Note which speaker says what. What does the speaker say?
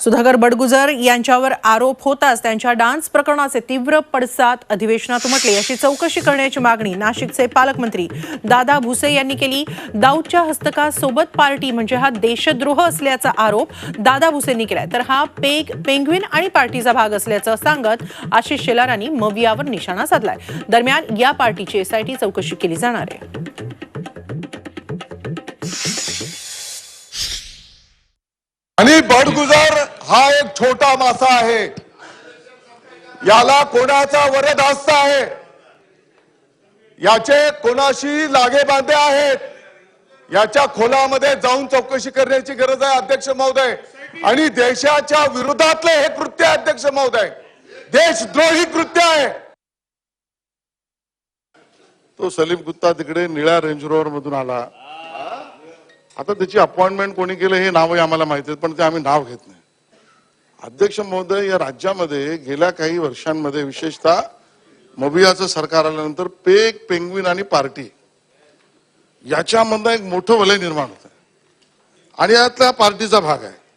Speaker 1: सुधाकर बडगुजर यांच्यावर आरोप होताच. त्यांच्या डान्स प्रकरणाचे तीव्र पडसाद अधिवेशनात उमटले. अशी चौकशी करण्याची मागणी नाशिकचे पालकमंत्री दादा भुसे यांनी केली. दाऊदच्या हस्तकासोबत पार्टी म्हणजे हा देशद्रोह असल्याचा आरोप दादा भुसेंनी केलाय. तर हा पेग पेंग्विन आणि पार्टीचा भाग असल्याचं सांगत आशिष शेलारांनी मवियावर निशाणा साधलाय. दरम्यान या पार्टीची एसआयटी चौकशी केली जाणार आहे.
Speaker 2: आणि बडगुजार हा एक छोटा मासा आहे. याला कोणाचा वरदास्त आहे? याचे कोणाशी लागे बांधे आहेत? याच्या खोलामध्ये जाऊन चौकशी करण्याची गरज आहे अध्यक्ष महोदय. आणि देशाच्या विरोधातले हे कृत्य आहे, अध्यक्ष महोदय. देशद्रोही कृत्य आहे.
Speaker 3: तो सलीम गुत्ता तिकडे निळ्या रेंज रोवर मधून आला. आता त्याची अपॉइंटमेंट कोणी केलं हे नावही आम्हाला माहिती आहे पण ते आम्ही नाव घेत नाही. अध्यक्ष महोदय या राज्यामध्ये गेल्या काही वर्षांमध्ये विशेषतः मबियाचं सरकार आल्यानंतर पेक पेंग्विन आणि पार्टी याच्यामधनं एक मोठं वलय निर्माण होत. आणि यातल्या पार्टीचा भाग आहे.